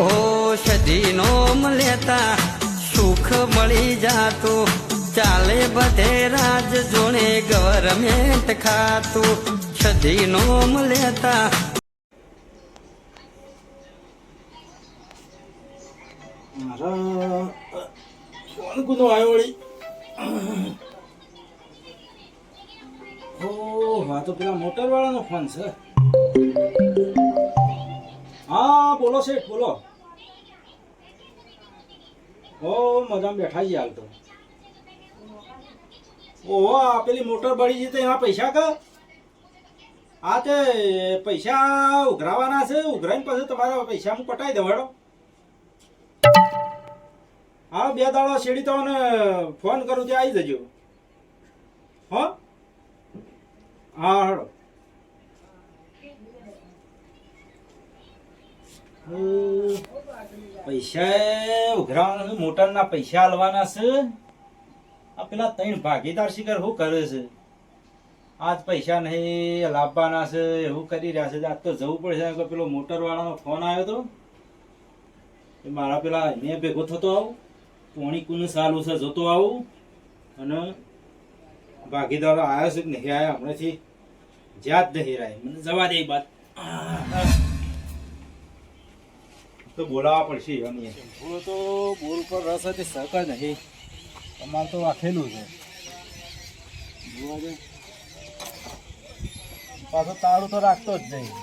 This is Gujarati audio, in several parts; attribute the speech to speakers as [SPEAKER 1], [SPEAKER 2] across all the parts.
[SPEAKER 1] ઔષધિનો લેતા સુખ મળી જાતું. ચાલે બધે રાજ જોણે ગવર્મેન્ટ ખાતું. છધીનો લેતા.
[SPEAKER 2] મારા ફોન હા તો પેલા મોટરવાળાનો ફોન છે. હા, બોલો શેઠ, બોલો. ઓ, મજામાં બેઠા છીએ હાલ તો. ઓહો, આ પેલી મોટર બળી જઈ તો એના પૈસા કા? આ તે પૈસા ઉઘરાવાના છે, ઉઘરાઈને પછી તમારા પૈસા હું પટાઈ દેવાડો હા, બે દાડો શેડી તો ફોન કરું ત્યાં આવી જજો. હો? હા હળો પૈસા ઉઘરાવાના મોટરના પૈસા આલવાના છે. આ પેલા ત્રણ ભાગીદાર શિકાર શું કરે છે? આજ પૈસા નહીં લાવવાના છે, એવું કરી રહ્યા છે. આજ તો જવું પડશે પેલો મોટરવાળાનો ફોન આવ્યો તો. એ મારા પેલા મેં ભેગો થતો આવું. પોણી કુનું સારું છે, જતો આવું. અને ભાગીદારો આવ્યો છે કે નહીં આવ્યા હમણાંથી જ્યાં જ નહીં રાય મને જવા દે બાદ તો બોલાવવા પડશે અમે પૂરો તો બોર ઉપર રસ હતી સક જ નહીં. તમારે તો રાખેલું છે. પાછો તાળું તો રાખતો જ નહીં.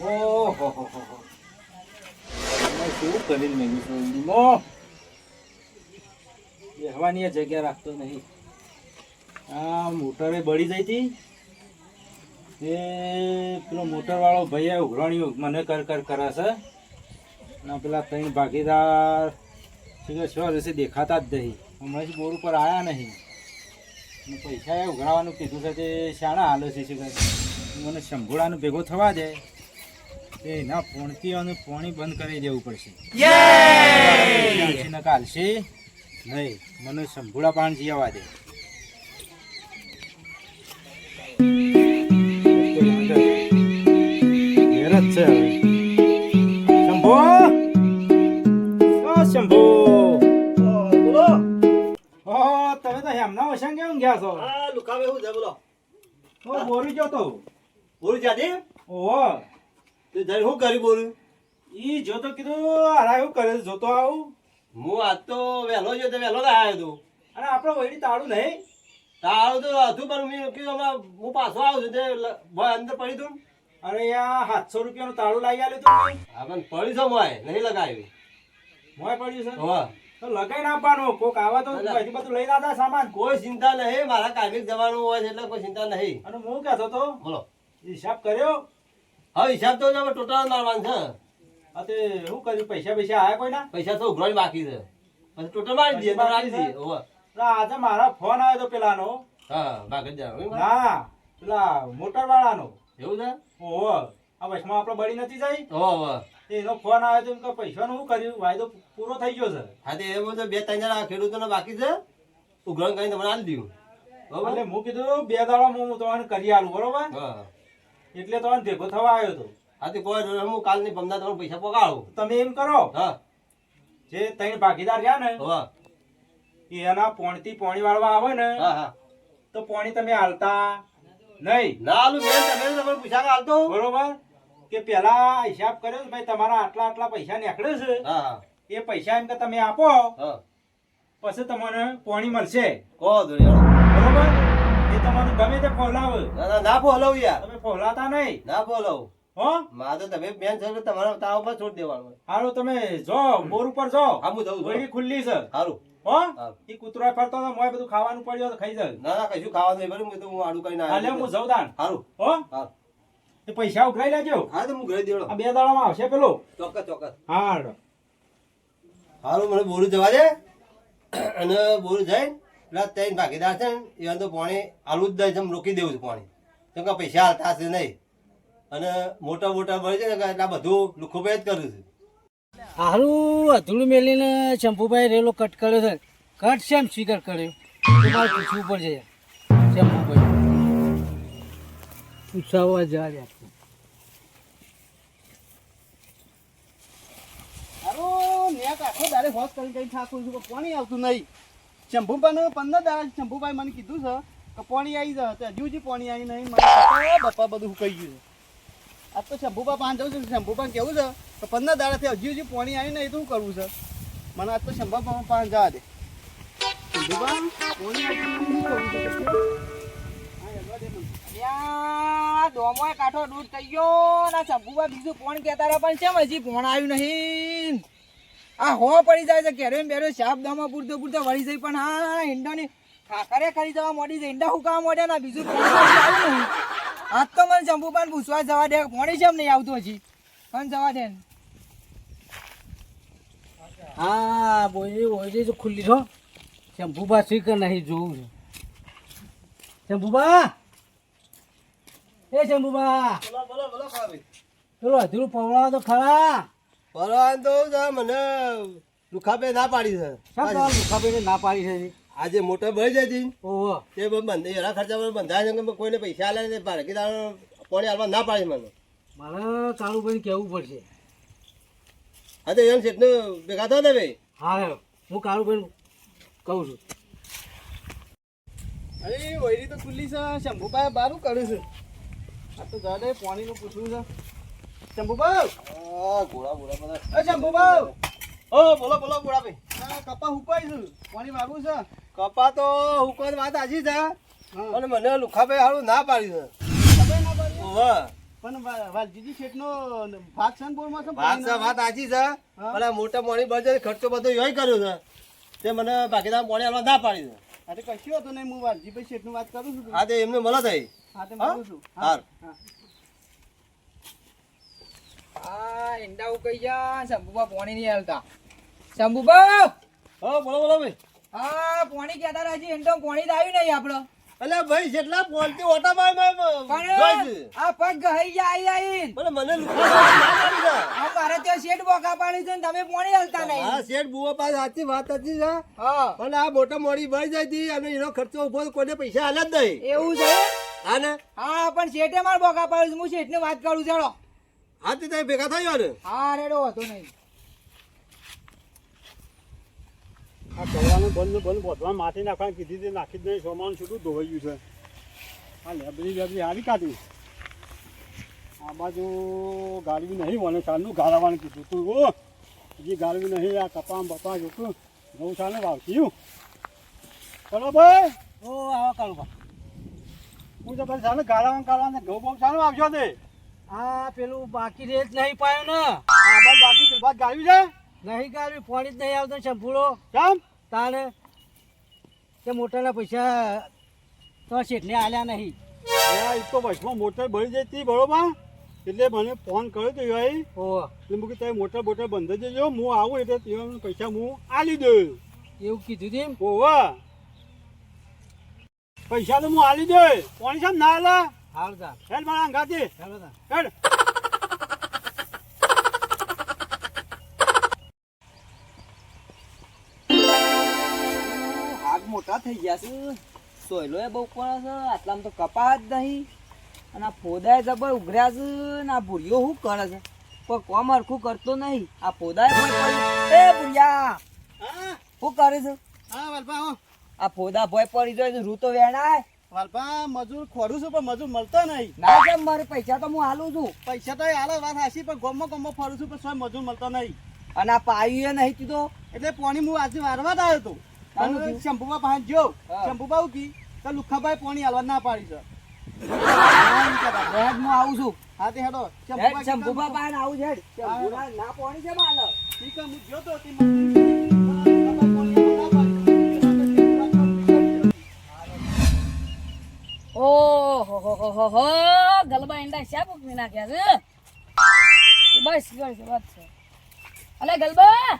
[SPEAKER 2] ઓહો હો હો હો. શું કરીને મેં બેહવાની એ જગ્યા રાખતો નહીં. આ મોટરે બળી જઈ હતી. એ પેલો મોટર વાળો ભાઈ ઉઘરાણીઓ મને કર કર કરે છે. અને પેલા ત્રણ ભાગીદાર શું શું રહેશે દેખાતા જ નહીં. હમણાં બોર ઉપર આવ્યા નહીં. પૈસા એ ઉઘરાવાનું કીધું છે તે શાણા હાલે છે કહે મને શંભુડાનું ભેગો થવા દે. એ એના પોણકી અને પોણી બંધ કરી દેવું પડશે. ને કાલશે નહીં મને શંભુડા પાણી જીવવા દે. છે. ઓ શંભુ ઓ તમે તો હેમના કેમ ગયા છો
[SPEAKER 3] આ લુકાવે છે બોલો
[SPEAKER 2] ઓ બોરી તો
[SPEAKER 3] બોલું જાદે
[SPEAKER 2] ઓહો
[SPEAKER 3] તે જઈને શું કર્યું બોલું
[SPEAKER 2] ઈ જો તો કીધું કરે જોતો આવું
[SPEAKER 3] હું આજ તો વહેલો ગયો તો વહેલો જ આવ્યો હતો
[SPEAKER 2] અને આપણો વળી તાળું નહીં
[SPEAKER 3] તાળું તો હતું પણ મેં કીધું હમણાં હું પાછો આવું છું તે અંદર પડી તું
[SPEAKER 2] અરે યા સાતસો રૂપિયાનું તાળું લાગી આલ્યું તું.
[SPEAKER 3] હા પણ પડી છો મોય નહીં લગાવી
[SPEAKER 2] મોય પડ્યું છે?
[SPEAKER 3] હોવા
[SPEAKER 2] તો લગાઈને આપવાનું કોક આવા તો હજી બધું લઈ આવતા સામાન.
[SPEAKER 3] કોઈ ચિંતા નહીં મારા કામિક જવાનું હોય છે એટલે કોઈ ચિંતા નહીં.
[SPEAKER 2] અને હું કહેતો તો
[SPEAKER 3] બોલો.
[SPEAKER 2] હિસાબ કર્યો?
[SPEAKER 3] હા હિસાબ તો હવે ટોટલ મારવાનું છે.
[SPEAKER 2] અતે શું કર્યું? પૈસા પૈસા આયા કોઈના?
[SPEAKER 3] પૈસા તો ઉઘરાણી બાકી છે. પછી ટોટલ મારી દઈએ તો દઈએ
[SPEAKER 2] ઓવા આજે મારા ફોન આવ્યો તો પેલાનો.
[SPEAKER 3] હા બાકી જ જવાનું
[SPEAKER 2] ના પેલા મોટર વાળાનો
[SPEAKER 3] એવું છે?
[SPEAKER 2] ઓહો. આ વચમાં આપણે બળી નથી જાય?
[SPEAKER 3] ઓહો.
[SPEAKER 2] એનો ફોન આવ્યો તો એમ કે પૈસાનું શું કર્યું? વાયદો પૂરો થઈ ગયો છે.
[SPEAKER 3] હા તે એમ તો બે ત્રણ જણા ખેડૂતોને બાકી છે? ઉઘરાણ કરીને તમને આલી દઉં બરોબર?
[SPEAKER 2] એટલે હું કીધું બે દાડા હું તમને કરી આલું બરોબર? એટલે તમને ભેગો થવા આવ્યો તો.
[SPEAKER 3] હા તે કોઈ હું કાલની પમદા તમને પૈસા પગાડું
[SPEAKER 2] તમે એમ કરો.
[SPEAKER 3] હા.
[SPEAKER 2] જે ત્રણ ભાગીદાર રહ્યા ને
[SPEAKER 3] હા.
[SPEAKER 2] એના પોણથી પોણી વાળવા આવે ને તો પોણી તમે હાલતા નહીં.
[SPEAKER 3] ના બેન તમે પૂછા હાલતો
[SPEAKER 2] બરોબર? કે પેલા હિસાબ કર્યો ભાઈ તમારા આટલા આટલા પૈસા નીકળે છે એ પૈસા એમ કે તમે આપો પછી તમને પોણી મળશે.
[SPEAKER 3] કહો
[SPEAKER 2] બરોબર? એ તમારું ગમે તે ફોલાવે.
[SPEAKER 3] ના ના ના યાર.
[SPEAKER 2] તમે ફોલાતા નહીં.
[SPEAKER 3] ના બોલાવું
[SPEAKER 2] હો?
[SPEAKER 3] માં તો તમે બેન છો તમારા તાવ પર છોડી દેવાનું
[SPEAKER 2] હારું તમે જો બોર ઉપર જો.
[SPEAKER 3] હા હું જઉં
[SPEAKER 2] ખુલ્લી છે.
[SPEAKER 3] સારું
[SPEAKER 2] હો. એ કૂતરો ફરતો તો મોય બધું ખાવાનું પડ્યું તો ખાઈ જાય.
[SPEAKER 3] ના ના કશું ખાવાનું નહીં હું તો હું આડું કરીને
[SPEAKER 2] હાલે હું તાણ.
[SPEAKER 3] સારું
[SPEAKER 2] હો?
[SPEAKER 3] હા
[SPEAKER 2] એ પૈસા ઉઘરાઈ લેજો.
[SPEAKER 3] હા તો હું ઘરે દેડો
[SPEAKER 2] આ બે દાડામાં આવશે પેલો.
[SPEAKER 3] ચોક્કસ ચોક્કસ.
[SPEAKER 2] હા
[SPEAKER 3] હારું મને બોરું જવા દે. અને બોરું જઈને પેલા ત્રણ ભાગીદાર છે ને એ તો પાણી આલુ જ દઈ રોકી દેવું છે પાણી. કેમ કે પૈસા હાલતા હશે નહીં. અને મોટા મોટા બળી છે ને એટલે બધું લુખોભાઈ જ કર્યું છે.
[SPEAKER 4] હારું, અધૂરું મેલીને શંભુભાઈ રેલો કટ કર્યો છે. કટ શેમ સ્વીકાર કર્યો? તમારે પૂછવું પડશે. શંભુભાઈ. પૂછાવવા
[SPEAKER 5] જા શંભુભાઈ પંદર દાડા શંભુભાઈ મને કીધું છે કે પાણી આવી જશે હજુ પાણી આવી નહીં. બપા બધું કહી ગયું છે. આ તો શંભુભા પાંચ જવું છે શંભુભા કેવું છે તો પંદર દાડાથી હજી હજી પાણી આવી નહીં એ શું કરવું છે. મને આજ તો શંભુભા પાંચ જવા દે. શંભુભા પાણી
[SPEAKER 6] ડોમોય કાઠો થઈ ગયો ના શંભુબા બીજું કોણ કહેતા રહ્યા, પણ કેમ હજી ફોન આવ્યું નહીં? આ હો પડી જાય છે કેરે બેરો સાપ દમો પૂરતો પૂરતો વળી જાય, પણ હા, ઈંડાની ખાખરે ખરી જવા મોડી છે. ઈંડા હુકાવા મોડ્યા ના બીજું આજ તો મને જંબુપાન પૂછવા જવા દે પોણી જેમ નહીં આવતું હજી. પણ જવા દે ને.
[SPEAKER 4] હા બોલી બોલી તો ખુલ્લી છો. શંભુબા શીખ નહીં જોવું છે. શંભુબા એ શંભુબા
[SPEAKER 3] બોલો બોલો બોલો ભાભી
[SPEAKER 4] પેલું અધૂરું પવડાવો તો ખરા.
[SPEAKER 3] પરવાન તો મને લુખાબે ના પાડી છે.
[SPEAKER 4] શા તમારા ના પાડી છે
[SPEAKER 3] આજે મોટા ભાઈ
[SPEAKER 4] ઓહો.
[SPEAKER 3] તે બંધ એના ખર્ચા મને બંધાય છે કોઈને પૈસા આલે ને ભાડકીદાર કોને હાલવા ના પાડી મને.
[SPEAKER 4] મારે કાળુભાઈ કહેવું પડશે?
[SPEAKER 3] હા તો એમ શેઠને ભેગા થયો ને ભાઈ.
[SPEAKER 4] હા હું કાળુભાઈ કહું છું.
[SPEAKER 5] અરે વૈરી તો ખુલ્લી છે. શંભુભાઈ બારું કર્યું છે. આ તો જાડે પાણીનું પૂછવું છે. શંભુભાઈ!
[SPEAKER 3] ઘોડા ઘોડા બધા.
[SPEAKER 5] શંભુભાઈ!
[SPEAKER 3] ઓ બોલો બોલો ગોળાભાઈ ભાઈ.
[SPEAKER 5] કપા હુકાય છું. પાણી માગું છે.
[SPEAKER 3] કપા તો હુકમ વાત આજી છે.
[SPEAKER 5] અને
[SPEAKER 3] પણ મને લુખાભાઈ હારું ના પાડી છે.
[SPEAKER 5] પણ વાલજીજી શેઠનો ભાગ છે ને બોરમાં
[SPEAKER 3] ભાગ છે વાત આજી છે. પણ મોટા મોણી બળજે ખર્ચો બધો યોય કર્યો છે. તે મને ભાગીદાર પાણી આલવા ના પાડી છે.
[SPEAKER 5] તો કશું હતું નહીં હું વાલજીભાઈ શેઠનું વાત કરું છું.
[SPEAKER 3] હા તે એમને મળો થઈ
[SPEAKER 5] હા તે મળું છું.
[SPEAKER 3] હાર.
[SPEAKER 5] હા.
[SPEAKER 6] આ ઈંડા ઉકાઈ ગયા. શંભુબા પોણી નહીં હાલતા. શંભુબા!
[SPEAKER 3] હો બોલો બોલો ભાઈ.
[SPEAKER 6] હા પાણી કહેતા રહ્યા છે ઈંડો પાણી તો આવ્યું નહીં આપણો.
[SPEAKER 3] અલ્યા ભાઈ જેટલા બોલતી ઓટા માય માય
[SPEAKER 6] આ પગ ગઈ જાય આઈન
[SPEAKER 3] બોલે મને પાડી
[SPEAKER 6] આ મારે ત્યાં શેડ બોકા પાણી છે ને તમે પોણી હાલતા નહીં.
[SPEAKER 3] હા શેડ બુઓ પાસે સાચી વાત હતી છે
[SPEAKER 6] હા.
[SPEAKER 3] પણ આ મોટા મોડી ભાઈ જાય હતી અને એનો ખર્ચો ઊભો કોઈને પૈસા હાલત જ નહીં.
[SPEAKER 6] એવું છે?
[SPEAKER 3] હા ને?
[SPEAKER 6] હા પણ શેટે માર બોકા પાડ્યું છે હું શેઠને વાત કરું ચાલો.
[SPEAKER 3] હા તે ભેગા થયો ને?
[SPEAKER 6] હા રેડો હતો નહીં.
[SPEAKER 7] આ કરવાનું બંધ બંધ બોધવાનું માથે નાખવાનું કીધી તે નાખી જ નહીં સોમાનું છૂટું ધોવાઈ ગયું છે. આ લેબરી લેબરી આવી કાઢી. આ બાજુ ગાળવી નહીં મને ચાલનું ગાળવાનું કીધું તું ઓ હજી ગાળવી નહીં આ કપામ બપા જોતું. ઘઉં ચાલે વાવતી ભાઈ.
[SPEAKER 4] ઓ આવો કાળુભા
[SPEAKER 7] હું તો ચાલે ગાળવાનું ગાળવાનું ઘઉં બહુ ચાલે આવજો તે.
[SPEAKER 4] આ પેલું બાકી રેત નહીં પાયો ને
[SPEAKER 7] આ બાદ બાકી પેલું બાદ ગાળવી છે?
[SPEAKER 4] નહીં ગાળવી પાણી જ નહીં આવતો શંભુડો
[SPEAKER 7] કેમ?
[SPEAKER 4] તારે તે મોટાના પૈસા તો શેઠને આલ્યા નહીં.
[SPEAKER 7] એ તો બસમાં મોટર ભરી જતી બરોબર? એટલે મને ફોન કર્યો તો ભાઈ
[SPEAKER 4] ઓ.
[SPEAKER 7] એટલે મૂકી તમે મોટર બોટર બંધ જજો હું આવું એટલે તેમાં પૈસા હું આલી દઉં
[SPEAKER 4] એવું કીધું તેમ
[SPEAKER 7] ઓવા પૈસા તો હું આલી દઉં કોણ છે ના આલા?
[SPEAKER 4] હાલ
[SPEAKER 7] હેલ મારા અંગાથી. હેડ.
[SPEAKER 6] મોટા થઈ ગયા છે. સોયલો એ બહુ પડે છે આટલામાં તો કપા જ નહીં. અને આ ફોદાય જબર ઉઘર્યા છે ને આ ભૂરીઓ શું કરે છે? કોઈ કોમ હરખું કરતો નહીં. આ કોઈ એ ભૂરિયા!
[SPEAKER 5] હા?
[SPEAKER 6] શું કરે છે?
[SPEAKER 5] હા વાલપા હો.
[SPEAKER 6] આ ફોદા ભોય પડી જાય રૂતો વેણાય.
[SPEAKER 5] વાલપા મજૂર ખોડું છું પણ મજૂર મળતો નહીં.
[SPEAKER 6] ના કેમ મારે પૈસા તો હું હાલું છું.
[SPEAKER 5] પૈસા તો હાલો વાત હાસી પણ ગોમમાં ગોમમાં ફરું છું પણ સોય મજૂર મળતો નહીં.
[SPEAKER 6] અને આ પાયું નહીં કીધો
[SPEAKER 5] એટલે પોણી હું આજે વારવા જ આવ્યો હતો.
[SPEAKER 6] તાનું
[SPEAKER 5] શંભુબા પાસે જો શંભુબા ઉકી તો લુખાભાઈ પોણી હાલવા ના પાડી છે.
[SPEAKER 6] હેડ હું આવું છું.
[SPEAKER 5] હા તે હેડો.
[SPEAKER 6] શંભુબા પાસે આવું છે ના પોણી છે માલ
[SPEAKER 5] ઠીક હું ગયો તો તે મજૂર લુખાભાઈ પાણી હાલવા ના પાડી.
[SPEAKER 8] ઓહો હો હો હો હો ગલબા ઈંડા શા પૂકવી નાખ્યા છે? બસ બસ બસ છે. અલે ગલબા!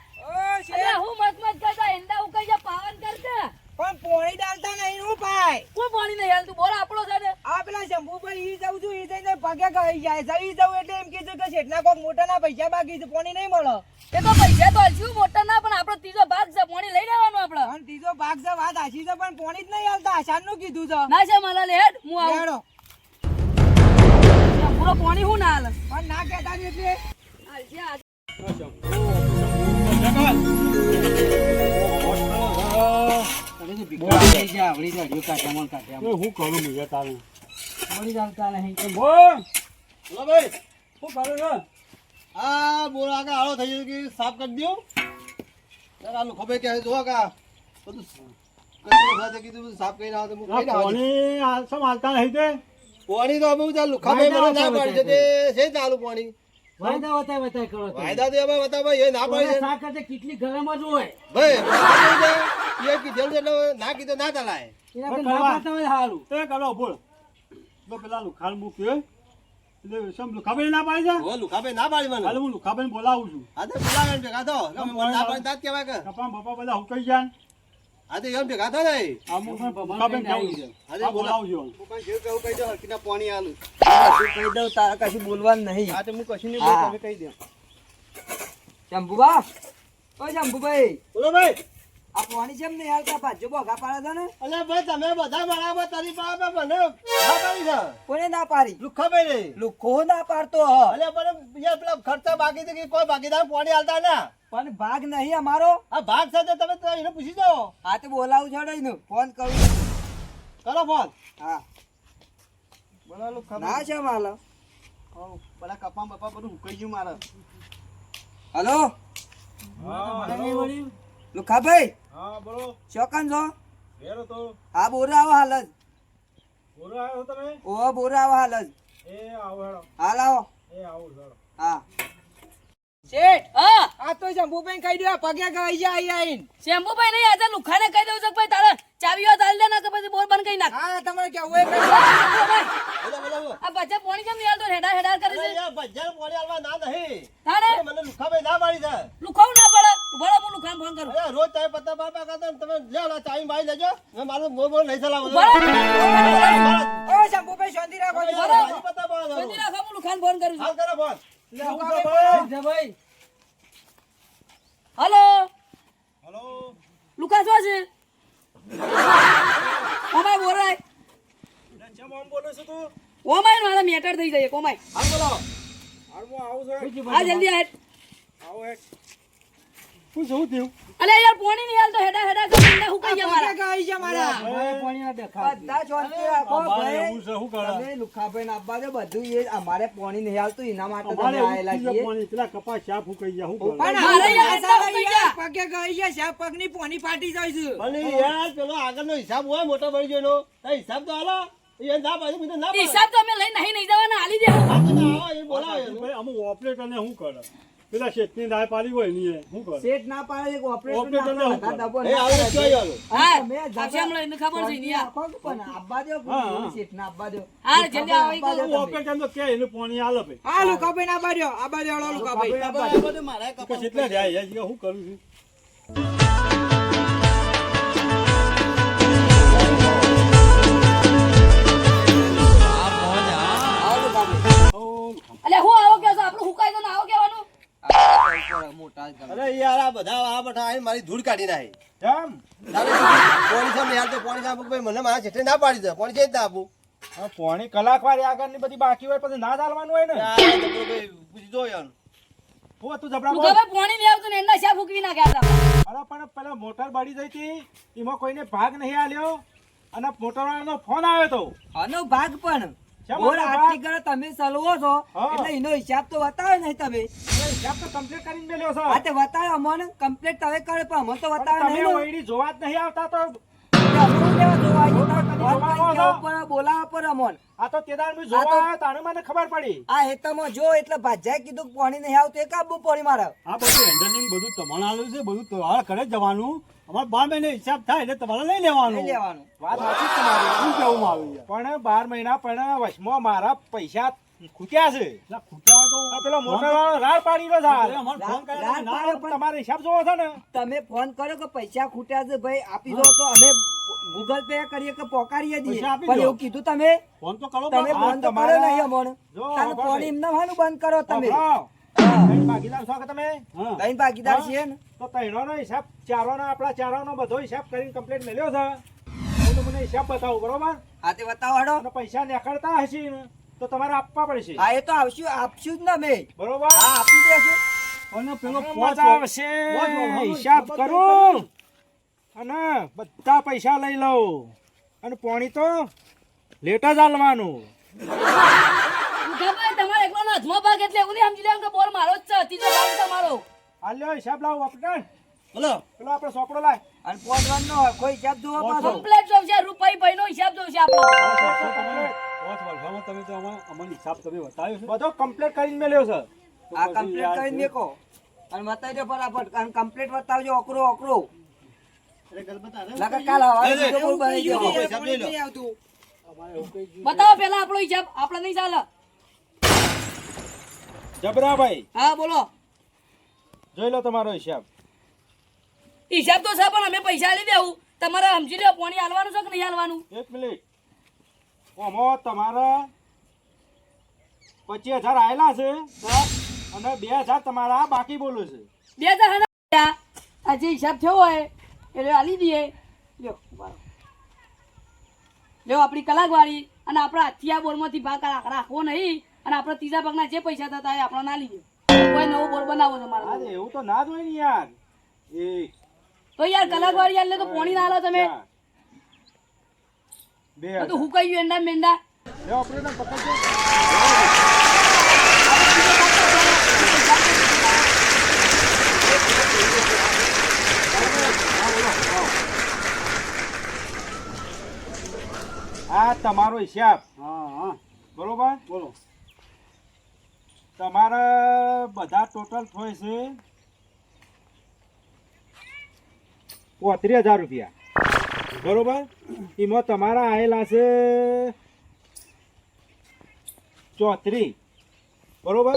[SPEAKER 8] અલે હું મત મત કરતા ઈંડા ઉકાઈ જા પાવન કરતા
[SPEAKER 6] પણ પોણી ડાલતા નહીં હું પાય
[SPEAKER 8] કોઈ પાણી નહીં હાલતું? બોરા આપણો છે ને.
[SPEAKER 6] આ પેલા શંભુભાઈ ઈ જાઉં છું ઈ જઈને પગે કહી જાય છે. ઈ જાઉં એટલે એમ કીધું કે શેઠના કોક મોટાના પૈસા બાકી છે પોણી નહીં મળે.
[SPEAKER 8] એ તો પૈસા તો હલશું મોટા ના પણ આપણો ત્રીજો ભાગ છે પાણી લઈ લેવાનું આપણે.
[SPEAKER 6] અને ત્રીજો ભાગ છે વાત આશી છે પણ પોણી જ નહીં આવતા આશાનનું કીધું છે.
[SPEAKER 8] ના છે મારા લે હેડ હું આવું. પૂરો પોણી હું ના હાલ.
[SPEAKER 6] પણ ના કહેતા એટલે.
[SPEAKER 8] હાલશે આજે
[SPEAKER 7] હું કરું મુજે તારે
[SPEAKER 4] મળી ચાલતા નહીં.
[SPEAKER 7] બોલ
[SPEAKER 3] બોલો ભાઈ
[SPEAKER 7] શું કરું
[SPEAKER 3] આ બોર આગળ આળો થઈ ગયો કે સાફ કરી દો તાર આલું ખબર કે જો કા બધું કચરો કીધું બધું સાફ કરી આવો તો હું કઈ
[SPEAKER 7] પાણી હાલતા નહીં તે
[SPEAKER 3] પાણી તો અમે ચાલુ ખબર ના પાડી છે તે છે ચાલુ પાણી
[SPEAKER 4] વાયદા વતાય વતાય કરો
[SPEAKER 3] વાયદા તો એમાં બતાવો એ ના પાડી
[SPEAKER 4] કોઈને
[SPEAKER 3] છે
[SPEAKER 4] કેટલી ગરમ જ હોય.
[SPEAKER 3] ભાઈ એ કીધેલું છે એટલે ના કીધું ના ચલાય.
[SPEAKER 4] એના કરતા ના હોય
[SPEAKER 7] કરો બોલ. તો પેલા લુખાન મૂક્યો એટલે સમ લુખાભાઈ ના પાડી છે?
[SPEAKER 3] ઓ લુખાભાઈ ના પાડી મને.
[SPEAKER 7] હાલે હું લુખાભાઈ બોલાવું છું.
[SPEAKER 3] આ તો બોલાવે ના પાડી તાત કહેવાય કે?
[SPEAKER 7] કપા બપા બધા હુકાઈ જાય
[SPEAKER 3] આ તો એમ ભેગા થો ને
[SPEAKER 7] જાઉં છું.
[SPEAKER 3] આજે
[SPEAKER 7] બોલાવજો.
[SPEAKER 3] જે કહું કહી દો હરખીના પાણી આલું.
[SPEAKER 6] કહી દઉં તારે કશું બોલવાનું નહીં.
[SPEAKER 3] આ તો હું કશું નહીં. બોલું તમે કહી દો.
[SPEAKER 6] શંભુબા. ઓ શંભુભાઈ.
[SPEAKER 3] બોલો ભાઈ.
[SPEAKER 6] આ પાણી છે ને હાલતા ભાજો બોગા પાડે છે ને.
[SPEAKER 3] અલે ભાઈ તમે બધા બરાબર તારી પાસે મને ના પાડી છે?
[SPEAKER 6] કોને ના પાડી?
[SPEAKER 3] લુખાભાઈ રે.
[SPEAKER 6] લુખો ના પાડતો હ.
[SPEAKER 3] અલે પણ બીજા પેલા ખર્ચા બાકી છે કે કોઈ બાકીદાર પાણી હાલતા ના?
[SPEAKER 6] પણ ભાગ નહીં અમારો.
[SPEAKER 3] આ ભાગ સાથે તમે તો એને પૂછી જાઓ.
[SPEAKER 6] આ તો બોલાવું છોડે ને ફોન કરું
[SPEAKER 3] કરો ફોન.
[SPEAKER 6] હા.
[SPEAKER 3] બોલો લુખા
[SPEAKER 6] ના છે માલ
[SPEAKER 3] પેલા કપા બપા બધું ઉકળી ગયું મારે.
[SPEAKER 6] હલો?
[SPEAKER 4] હા.
[SPEAKER 6] લુખાભાઈ
[SPEAKER 7] હા બોલો.
[SPEAKER 6] ચોકન છો? હા બોરા આવો હાલ જ.
[SPEAKER 7] બોલો આવ્યો તમે?
[SPEAKER 6] ઓ બોરા આવો હાલ જ.
[SPEAKER 7] એ આવો હેડો.
[SPEAKER 6] હાલ આવો.
[SPEAKER 7] એ આવું હેડો.
[SPEAKER 6] હા. શેઠ
[SPEAKER 8] હા.
[SPEAKER 6] આ તો શંભુભાઈ કહી દો પગે ગઈ જાય આઈન.
[SPEAKER 8] શંભુભાઈ નહીં આજે લુખાને કહી દઉં છું કે ભાઈ તારે ચાવીઓ તાલ દે ને કે પછી બોર બંધ કરી નાખ.
[SPEAKER 6] હા તમારે કેવું એ.
[SPEAKER 8] આ બચ્ચા પોણી કેમ નહીં તો હેડા હેડા કરે છે.
[SPEAKER 3] યાર, ભજીયાનું પાણી આલવા ના નહીં.
[SPEAKER 8] તારે
[SPEAKER 3] મને લુખાભાઈ ના મારી છે.
[SPEAKER 8] લુખાવ ના પડે. ઊભા રહો, હું લુખાને ફોન કરું.
[SPEAKER 3] અરે રોજ તમે પત્તા બાપા કરતા ને તમે લે ઓલા ચાવી મારી લેજો. મે મારું મો મો નહીં ચલાવો.
[SPEAKER 6] ઓ શંભુભાઈ શાંતિ રાખો.
[SPEAKER 3] પત્તા બાપા
[SPEAKER 8] શાંતિ રાખો, હું લુખાને ફોન કરું છું.
[SPEAKER 3] હાલ કરો ફોન.
[SPEAKER 4] જયભાઈ,
[SPEAKER 8] હલો.
[SPEAKER 7] હલો.
[SPEAKER 8] લુકા શું છે? ઓમાય બોરાય
[SPEAKER 7] કેમ ઓમ બોલે છે તું.
[SPEAKER 8] ઓમાય નો મારા મેટર થઈ જાય ઓમાય
[SPEAKER 3] હાલ બોલો
[SPEAKER 7] હાલમાં આવું છે.
[SPEAKER 8] આ જલ્દી આવ
[SPEAKER 7] આવ હેડ શું શું થયું
[SPEAKER 8] અલે યાર પોણી ની હાલ તો હેડા હેડા કરીને હું કઈ ગયા મારા
[SPEAKER 6] ગઈ છે મારા.
[SPEAKER 4] હવે પાણી ના દેખા
[SPEAKER 6] બધા શાંતિ રાખો ભાઈ
[SPEAKER 7] છે શું કરે?
[SPEAKER 6] તમે લુખાભાઈ ના આપવા દે બધું એ અમારે પોણી ની હાલ તો એના માટે તમે આયેલા છીએ.
[SPEAKER 7] પાણી. પેલા કપાસ શાપ ફૂકાઈ ગયા શું
[SPEAKER 6] પણ
[SPEAKER 8] મારે યાર.
[SPEAKER 6] પગે ગઈ ગયા શા પગની પોણી ફાટી જાય છે.
[SPEAKER 3] અને યાર પેલો આગળનો હિસાબ હોય મોટો પડી ગયો એ હિસાબ તો હાલો. એ ના પાડી મને ના
[SPEAKER 8] હિસાબ તો અમે લઈ નહીં નહીં જવાના હાલી દે
[SPEAKER 3] આવો એ બોલાવો.
[SPEAKER 7] ભાઈ અમુક ઓપરેટરને શું કરે? પેલા શેઠની દાય પાડી હોય નહીં શું કરે?
[SPEAKER 6] શેઠ ના પાડે એક
[SPEAKER 7] ઓપરેશન
[SPEAKER 6] ના
[SPEAKER 7] ને
[SPEAKER 8] હમણાં ખબર છે ને યાર
[SPEAKER 6] પણ આબા દો. શેઠ ના આબા દો.
[SPEAKER 8] હા જલ્દી આવી
[SPEAKER 6] ગયો
[SPEAKER 7] ઓપરેશન તો કે એને પાણી આલે ભાઈ
[SPEAKER 6] હા લુકાભાઈ ના આબા દો આબા દો હળો લુકાભાઈ
[SPEAKER 3] આ બધું મારા
[SPEAKER 7] કે કેટલા જાય યાર શું કરું છું?
[SPEAKER 6] આવો
[SPEAKER 8] અલે હું. આવો કે આપણું હુકાઈ તો આવો
[SPEAKER 6] ગમે.
[SPEAKER 3] અરે યાર આ બધા આ બધા આવીને મારી ધૂળ કાઢી નાખી.
[SPEAKER 7] કેમ
[SPEAKER 3] પોણી સામે યાર તો પોણી સામે ભાઈ મને મારા છેટે ના પાડી દે. પોણી છે જ ના આપું.
[SPEAKER 2] પોણી કલાક વાળી આગળની બધી બાકી હોય પછી ના ચાલવાનું હોય ને?
[SPEAKER 3] પૂછી જો યાર
[SPEAKER 2] હું તું જબરા બોલ.
[SPEAKER 8] પોણી નહીં આવતું ને એના શા ફૂકવી નાખ્યા હતા
[SPEAKER 2] અરે પણ પેલા મોટર બળી જઈ હતી. એમાં કોઈને ભાગ નહીં આલ્યો. અને મોટર વાળાનો ફોન આવ્યો તો.
[SPEAKER 6] આનો ભાગ પણ.
[SPEAKER 2] શા
[SPEAKER 6] આટલી કરે તમે સલવો છો? એટલે એનો હિસાબ તો બતાવે નહીં તમે.
[SPEAKER 2] હિસાબ તો કમ્પ્લીટ કરીને મેલ્યો છે.
[SPEAKER 6] આ તે બતાવે અમને. કમ્પ્લીટ તમે કરે પણ તો બતાવે નહીં
[SPEAKER 2] જોવા જ નહીં આવતા તો. આ તો તે દાડ જોવા આવ્યો તાણે મને ખબર પડી.
[SPEAKER 6] આ હેતામાં જો એટલે ભાજ્યાએ કીધું કે પાણી નહીં આવતું એક આબુ પડી મારે.
[SPEAKER 7] આ બધું હેન્ડલિંગ બધું તમારે આલું છે બધું ઘરે જવાનું. અમારે બાર મહિને હિસાબ થાય એટલે તમારે લઈ લેવાનું.
[SPEAKER 6] લેવાનું.
[SPEAKER 2] વાત સાચી જ તમારી.
[SPEAKER 7] શું કેવું આવ્યું
[SPEAKER 2] પણ બાર મહિના પણ વચમાં મારા પૈસા ખૂટ્યા છે.
[SPEAKER 7] ખૂટ્યા તો
[SPEAKER 2] આ પેલો મોટર વાળો રાડ પાડી રહ્યો છે
[SPEAKER 7] અરે ફોન કર્યો ના
[SPEAKER 2] તમારે હિસાબ જોવો છે ને.
[SPEAKER 6] તમે ફોન કર્યો કે પૈસા ખૂટ્યા છે ભાઈ આપી દો તો અમે ગૂગલ પે કરીએ કે પોકારીએ દઈએ પણ એવું કીધું તમે?
[SPEAKER 7] ફોન તો કરો
[SPEAKER 6] તમે ફોન તો કરો નહીં અમને ફોન
[SPEAKER 2] બાપા
[SPEAKER 6] હાનું બંધ કરો તમે.
[SPEAKER 2] ભાગીદાર છો કે તમે?
[SPEAKER 6] ત્રણ ભાગીદાર છીએ ને?
[SPEAKER 2] તો ત્રણોનો હિસાબ ચારોનો આપણા ચારોનો બધો હિસાબ કરીને કમ્પ્લીટ મેલ્યો છે. હું તો મને હિસાબ બતાવું બરોબર?
[SPEAKER 6] આ તે બતાવો હાડો.
[SPEAKER 2] અને પૈસા નીકળતા હશે ને તો તમારે આપવા પડશે.
[SPEAKER 6] હા એ તો આવશું આપશું જ ને અમે.
[SPEAKER 2] બરોબર?
[SPEAKER 6] હા આપી દેશું.
[SPEAKER 7] અને પેલો
[SPEAKER 2] મજા
[SPEAKER 7] પોચ
[SPEAKER 2] આવશે. હિસાબ કરું. અને બધા પૈસા લઈ લઉં. અને પોણી તો લેટ જ હાલવાનું.
[SPEAKER 8] મુખાભાઈ તમારે એકલાનો હાથમાં ભાગ એટલે એવું નહીં સમજી લેવાનું કે બોલ મારો જ છે ત્રીજો ભાગ તમારો.
[SPEAKER 2] હાલ્યો હિસાબ લાવો આપણે
[SPEAKER 6] બોલો.
[SPEAKER 2] પેલો આપણે સોપડો લાય.
[SPEAKER 6] અને પોચ નો કોઈ હિસાબ જોવા પાછો.
[SPEAKER 8] કમ્પ્લેટ છે રૂપાઈ ભાઈ નો હિસાબ જોશે આપણો.
[SPEAKER 7] પોચ વર્ષોમાં તમે તો અમાર અમને હિસાબ તમે બતાવ્યો છે.
[SPEAKER 2] બધો કમ્પ્લેટ કરીને મેલ્યો છે.
[SPEAKER 6] આ કમ્પ્લેટ કરીને મેકો અને બતાવજો ફટાફટ અને કમ્પ્લેટ બતાવજો ઓકરો ઓકરો લગા કાલ
[SPEAKER 8] બતાવો પેલા આપણો હિસાબ. આપણે નહીં ચાલે.
[SPEAKER 2] જબરાભાઈ.
[SPEAKER 8] હા બોલો.
[SPEAKER 2] જોઈ લો તમારો હિસાબ.
[SPEAKER 8] હિસાબ તો છે પણ અમે પૈસા લઈ દેવું. તમારે સમજી લો પોણી હાલવાનું છે કે નહીં હાલવાનું?
[SPEAKER 2] એક મિનિટ. ઓમો તમારા પચીસ હજાર આવેલા છે અને બે હજાર તમારા બાકી બોલું છે.
[SPEAKER 8] બે હજાર આજે હિસાબ થયો હોય એટલે હાલી દઈએ. લ્યો. લ્યો આપણી કલાકવાળી અને આપણા હથિયા બોરમાંથી ભાગ રાખ- રાખવો નહીં. અને આપણે ત્રીજા ભાગના જે પૈસા થતા એ આપણે ના લઈએ કોઈ નવો બોર બનાવો છે મારે
[SPEAKER 2] એવું તો ના જ હોય ને યાર. એક
[SPEAKER 8] તો યાર કલાકવાળી એટલે તો પોણી ના લો તમે.
[SPEAKER 2] બે
[SPEAKER 8] તો હું ગયું એંડા મેંડા.
[SPEAKER 2] આ તમારો હિસાબ.
[SPEAKER 7] હા હા.
[SPEAKER 2] બરોબર?
[SPEAKER 7] બોલો.
[SPEAKER 2] તમારે બધા ટોટલ થાય છે પોત્રીસ હજાર રૂપિયા. બરોબર? એમાં તમારા આવેલા છે ચોત્રી બરોબર?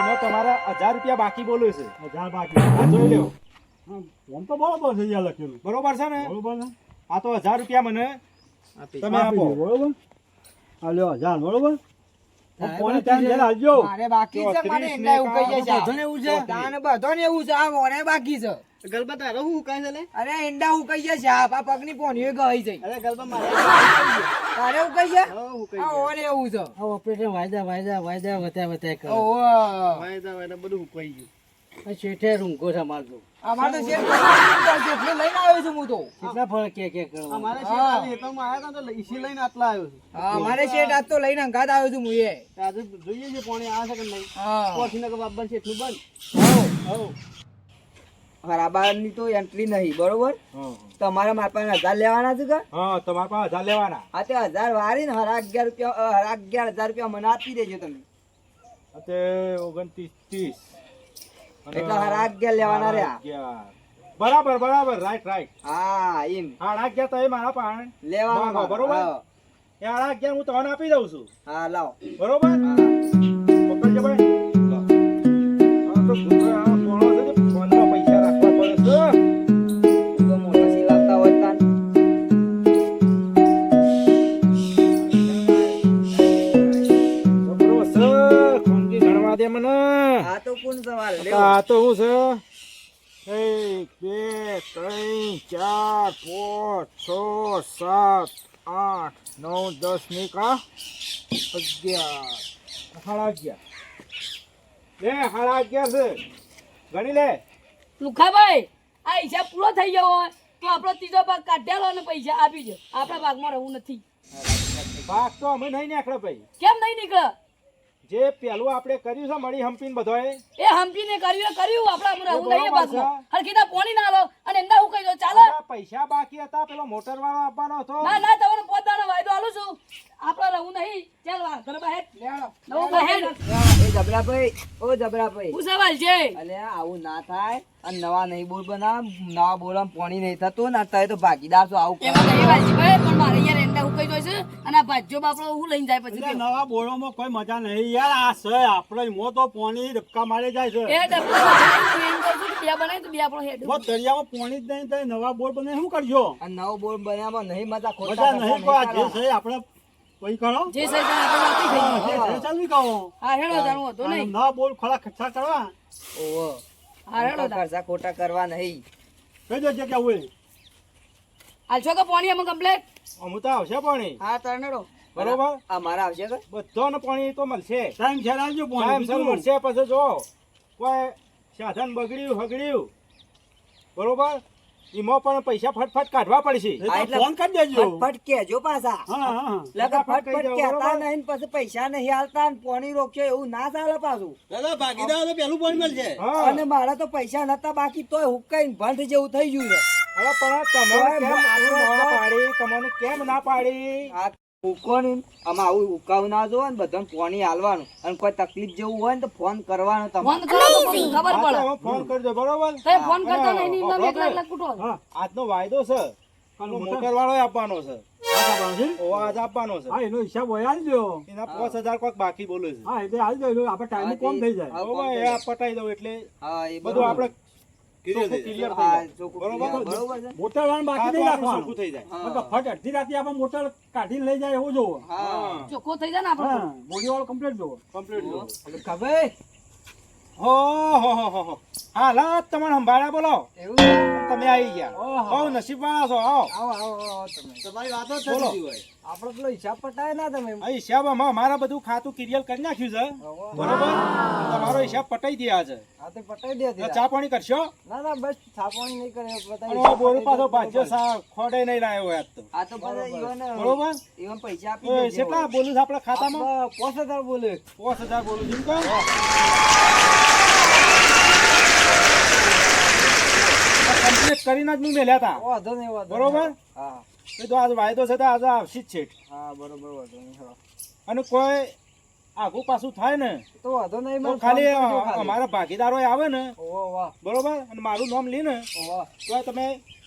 [SPEAKER 2] એમાં તમારા હજાર રૂપિયા બાકી બોલ્યું છે.
[SPEAKER 7] હજાર બાકી.
[SPEAKER 2] જોઈ લો
[SPEAKER 7] આમ તો બરોબર છે અહીંયા લખેલું.
[SPEAKER 2] બરોબર છે ને?
[SPEAKER 7] બરોબર
[SPEAKER 2] આ તો હજાર રૂપિયા મને તમે આપો
[SPEAKER 7] આપી. બરોબર? હા લ્યો હજાર બરોબર પોણી ટાઈમ જયારે આવજો
[SPEAKER 6] મારે બાકી છે મારે
[SPEAKER 2] ચોત્રીસ
[SPEAKER 6] એવું કહી છે.
[SPEAKER 5] એવું છે?
[SPEAKER 6] તાને બધોને એવું છે. આ મોને બાકી છે.
[SPEAKER 5] ગલબા તારો હું કાંઈ છે
[SPEAKER 6] અરે એંડા હું કહી છે. આ પગની પોણીઓ ગઈ છે.
[SPEAKER 5] અરે ગલબા મારે
[SPEAKER 6] તારે એવું કહી છે
[SPEAKER 5] હું કહી
[SPEAKER 6] આ ઓને એવું છે.
[SPEAKER 4] આ ઓપરેટર વાયદા વાયદા વાયદા વતા વતા કરે.
[SPEAKER 5] વાયદા વાયદા બધું હું કહી ગયું.
[SPEAKER 4] શેઠે છે
[SPEAKER 6] અમાર તો. લઈને આવ્યો છું હું તો.
[SPEAKER 4] કેટલા ફળ કે કે કરવા
[SPEAKER 5] અમારે શેઠ આજે આવ્યા તો ઈસી લઈને આટલા આવ્યો છું.
[SPEAKER 6] અમારે શેઠ આજ તો લઈને અંગાત આવ્યો છું હું એ.
[SPEAKER 5] આજે જોઈએ છે પાણી આવે છે કે નહીં.
[SPEAKER 6] હા.
[SPEAKER 5] પોઠીને કે બાબર શેઠનું બંધ
[SPEAKER 6] બરાબરની તો એન્ટ્રી નહીં બરોબર? તમારે મારા પાસે હજાર લેવાના છે કે?
[SPEAKER 2] હા તમારા પાસે હજાર લેવાના.
[SPEAKER 6] હા તે હજાર વારી ને હરા અગિયાર રૂપિયા હરા અગિયાર હજાર રૂપિયા મને આપી દેજો તમે.
[SPEAKER 2] ઓગણત્રીસ ત્રીસ.
[SPEAKER 6] એટલે હરા અગિયાર લેવાના રહ્યા.
[SPEAKER 2] બરાબર બરાબર. રાઈટ રાઈટ
[SPEAKER 6] હા એમ
[SPEAKER 2] સાડા અગિયાર તો મારા પાસે
[SPEAKER 6] લેવાના
[SPEAKER 2] બરોબર? એ અગિયાર હું તમને આપી દઉં છું.
[SPEAKER 6] હા લાવો.
[SPEAKER 2] બરોબર? નવ દસની કા અગિયાર. સાડા અગિયાર લે સાડા અગિયાર છે. ગણી લે.
[SPEAKER 8] લુખાભાઈ આ હિસાબ પૂરો થઈ ગયો હોય તો આપણો ત્રીજો ભાગ કાઢ્યા લો અને પૈસા આપી દો આપણા ભાગમાં રહેવું નથી.
[SPEAKER 2] ભાગ તો અમે નહીં નીકળે ભાઈ.
[SPEAKER 8] કેમ નહીં નીકળે?
[SPEAKER 2] જે પેલું આપણે કર્યું છે મળી હંપીને બધાએ.
[SPEAKER 8] એ હમ્પીને કર્યું એ કર્યું. આપણા મુરા હું નહીં એ હર કીધા પોણી ના લો અને એમના હું કહી દો ચાલો.
[SPEAKER 2] પૈસા બાકી હતા પેલો મોટર વાળો આપવાનો હતો.
[SPEAKER 8] ના ના તમારો પોતાનો વાયદો આલું છું. આપણા રહું નહીં. ચાલ વા ઘર બહાર. નવો બહેન
[SPEAKER 6] એ જબરાભાઈ ઓ જબરાભાઈ.
[SPEAKER 8] હું સવાલ છે.
[SPEAKER 6] અલે આવું ના થાય. અને નવા નહીં બોલ બના નવા બોલમ પોણી નહીં થતું ના અત્યારે તો ભાગીદાર છો આવું
[SPEAKER 8] એમાં નહીં વાલજીભાઈ પણ મારે યાર હું છે અને આ ભાજ્યો બાપડો હું લઈને જાય પછી
[SPEAKER 7] નવા બોરોમાં કોઈ મજા નહીં યાર આ છે આપણે મો તો પોણી ડબકા મારી જાય છે.
[SPEAKER 8] એ ડબ્બા હું એમ કહું છું કે બે બનાય તો બે આપણો હેડ
[SPEAKER 7] મો દરિયામાં પોણી જ નહીં થાય નવા બોર બને શું કરજો?
[SPEAKER 6] અને નવો બોલ બનાવવામાં નહીં મજા
[SPEAKER 7] મજા
[SPEAKER 6] ખોટા
[SPEAKER 7] નહીં કોઈ આ જે છે આપણે કોઈ કરો?
[SPEAKER 8] જે આપણે
[SPEAKER 7] ચાલવી કહો.
[SPEAKER 8] હા હેડો જાણવું નહીં.
[SPEAKER 7] બોલ ખોલા ખર્ચા કરવા.
[SPEAKER 6] ઓહો.
[SPEAKER 8] હા હેડો
[SPEAKER 6] ખર્ચા ખોટા કરવા નહીં.
[SPEAKER 7] કઈ દો કે આવું એ.
[SPEAKER 8] હાલ કે પાણી અમે કમ્પ્લેટ
[SPEAKER 2] અમુક તો આવશે પાણી.
[SPEAKER 6] હા તરનેડો
[SPEAKER 2] બરોબર?
[SPEAKER 6] આ મારા આવશે કે
[SPEAKER 2] બધાને પાણી તો મળશે.
[SPEAKER 7] ટાઈમ છે રાખજો પાણી
[SPEAKER 2] ટાઈમ સર મળશે પછી જો. કોઈ સાધન બગડ્યું હગડ્યું. બરોબર? એમાં પણ પૈસા ફટફટ કાઢવા પડશે.
[SPEAKER 7] ફોન કરી દેજો.
[SPEAKER 6] ફટફટ કહેજો પાછા.
[SPEAKER 7] હા હા
[SPEAKER 6] એટલે કે
[SPEAKER 2] ફટાફટ કહી
[SPEAKER 6] ફટફટ
[SPEAKER 2] દેવો,
[SPEAKER 6] નહીં ને પછી પૈસા નહીં હાલતા પોણી રોકશો એવું ના ચાલે પાછું.
[SPEAKER 3] દાદા ભાગીદાર તો પેલું પણ મળશે.
[SPEAKER 6] અને મારા તો પૈસા નતા બાકી તોય હુકાઈને ભંડ જેવું થઈ ગયું છે.
[SPEAKER 2] હવે પણ તમને કેમ ના પાડી? તમને કેમ ના પાડી?
[SPEAKER 6] આ ને આમાં આવું હુકાવ ના જોવે ને બધાને પોણી હાલવાનું. અને કોઈ તકલીફ જેવું હોય ને તો ફોન કરવાનો
[SPEAKER 8] ફોન કરો ખબર પડે.
[SPEAKER 2] ફોન કરજો બરોબર?
[SPEAKER 8] તો ફોન કરતા નહીં એની નામ. એકલા એકલા કૂટો
[SPEAKER 2] હા આજનો વાયદો છે. મોટર વાળો આપવાનો છે. આજ આપવાનો
[SPEAKER 7] હા એનો હિસાબ હોય આલજો
[SPEAKER 2] એના પાંચ હજાર કોઈક બાકી બોલે છે.
[SPEAKER 7] હા એટલે આલજો આપણે ટાઈમ કોમ થઈ જાય.
[SPEAKER 2] એ પટાઈ દઉં એટલે
[SPEAKER 6] હા એ
[SPEAKER 2] બધું આપણે
[SPEAKER 7] મોટર વાળા બાકી નહીં રાખવાનું.
[SPEAKER 2] થઈ જાય.
[SPEAKER 7] ફટ અડધી રાતે આપણે મોટર કાઢીને લઈ જાય એવું જોવો.
[SPEAKER 6] હા.
[SPEAKER 8] ચોખ્ખો થઈ જાય ને આપણો.
[SPEAKER 7] બોડી વાળો કમ્પ્લીટ જોવો.
[SPEAKER 2] કમ્પ્લીટ જો
[SPEAKER 6] ખબર?
[SPEAKER 2] હો હો હો હો હો. હા લા તમને સંભાળ્યા બોલો.
[SPEAKER 6] એવું
[SPEAKER 2] તમે આવી ગયા. બહુ નસીબ વાળા છો આવો.
[SPEAKER 6] આવો આવો આવો તમે.
[SPEAKER 3] તમારી વાતો
[SPEAKER 2] બોલો.
[SPEAKER 6] આપણે પેલો હિસાબ પટાય ના તમે
[SPEAKER 2] આ હિસાબમાં મારા બધું ખાતું ક્લિયર કરી નાખ્યું છે. બરોબર? તમારો હિસાબ પટાઈ દયા છે.
[SPEAKER 6] હા તો પટાઈ દે
[SPEAKER 2] ચા પાણી કરશો?
[SPEAKER 6] ના ના બસ નહીં કરે
[SPEAKER 2] અને બોરું પાછો ભાજ્યો સા ખોડે નહીં રહ્યો હોય આજ તો.
[SPEAKER 6] આ તો બધા
[SPEAKER 2] બરોબર.
[SPEAKER 6] ઈવન પૈસા આપી
[SPEAKER 2] કેટલા બોલું છે આપણા ખાતામાં?
[SPEAKER 6] આપણે પોસ હજાર બોલે.
[SPEAKER 2] પાંચ હજાર બોલું છું કોણ કમ્પ્લીટ કરીને જ હું મેલ્યા હતા
[SPEAKER 6] વાંધો નહીં વાંધો
[SPEAKER 2] બરોબર?
[SPEAKER 6] હા.
[SPEAKER 2] એ તો આજ વાયદો છે તો આજે આવશે જ છે
[SPEAKER 6] હા બરોબર વાંધો નહીં
[SPEAKER 2] અને કોઈ આગું પાછું થાય ને
[SPEAKER 6] તો વાંધો નહીં
[SPEAKER 2] ખાલી
[SPEAKER 6] ફોન.
[SPEAKER 2] અમારા ભાગીદારો આવે ને બરોબર? અને મારું નામ લે ને તો તમે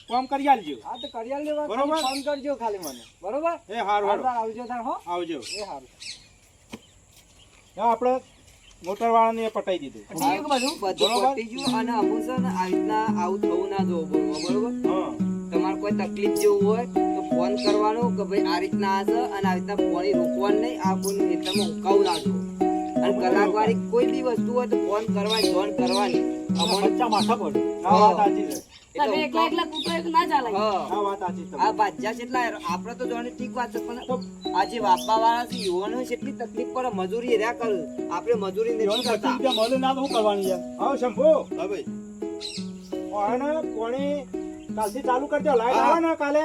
[SPEAKER 2] કામ કરી આલજો.
[SPEAKER 6] હા તો કરી આલજો
[SPEAKER 2] બરોબર.
[SPEAKER 6] ફોન કરજો ખાલી મને. બરોબર?
[SPEAKER 2] એ હારું હારું.
[SPEAKER 6] હારું આવજો તાર હો.
[SPEAKER 2] આવજો.
[SPEAKER 6] એ હારું.
[SPEAKER 2] હા, આપણે મોટર વાળાને પટાઈ દીધું.
[SPEAKER 8] બધું
[SPEAKER 6] બધું ગયું અને અમુક છે ને રીતના આવું થવું ના જોવું બરોબર? તમારે કોઈ તકલીફ જેવું હોય તો ફોન કરવાનો કે ભાઈ આ રીતના આ છે અને આ રીતના ફોન રોકવાનું નહીં આ ફોન હેઠળમાં હુકાવું ના અને કલાક વાળી કોઈ બી વસ્તુ હોય તો ફોન કરવાની જોન કરવાની.
[SPEAKER 7] બચ્ચા માથા પર
[SPEAKER 2] આ વાત સાચી છે.
[SPEAKER 8] તમે એકલા એકલા કૂટો ના ચાલે
[SPEAKER 2] આ વાત સાચી છે
[SPEAKER 6] આ બાદશાહ કેટલા આપણે તો જોવાની ઠીક વાત છે પણ આ જે વાળા છે યુવાનો કેટલી તકલીફ પડે મજૂરી રહ્યા કર. આપણે મજૂરી કરતા.
[SPEAKER 7] ના તો શું કરવાની યાર
[SPEAKER 2] આવો શંભુ.
[SPEAKER 3] હા ભાઈ.
[SPEAKER 2] અને કાલથી ચાલુ કરજો. લાઈટ આવે ને કાલે?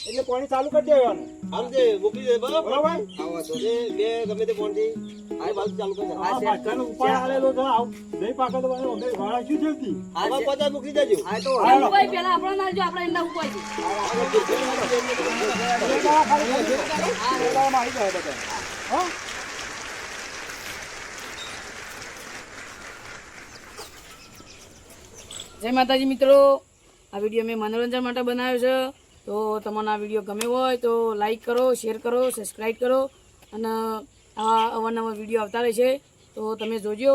[SPEAKER 2] એટલે પાણી ચાલુ કરી દેવાનું
[SPEAKER 3] આમ જે મોકલી દે બરાબર?
[SPEAKER 2] બરોબર?
[SPEAKER 6] આવો તો
[SPEAKER 3] જે બે ગમે તે ફોનથી આ બાજુ ચાલુ કરી દે.
[SPEAKER 6] આ છે-
[SPEAKER 7] બાદશાહનો ઉપાય આલેલો છે આવ. નહીં પાકે તો અમે વાળા શું જલ્દી
[SPEAKER 6] આ
[SPEAKER 3] આમાં મોકલી દેજો.
[SPEAKER 6] આ તો
[SPEAKER 8] ઉપાય પેલા આપણો ના જો આપણે એના ઉપાય છે.
[SPEAKER 2] આવી જાય બધા હા.
[SPEAKER 8] જય માતાજી મિત્રો. આ વીડિયો મેં મનોરંજન માટે બનાવ્યો છે. તો તમને આ વીડિયો ગમ્યો હોય તો લાઇક કરો શેર કરો સબસ્ક્રાઈબ કરો અને આવા અવારનવાર વીડિયો આવતા રહેશે તો તમે જોજો.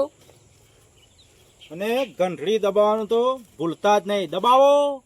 [SPEAKER 2] અને ઘંટડી દબાવવાનું તો ભૂલતા જ નહીં. દબાવો!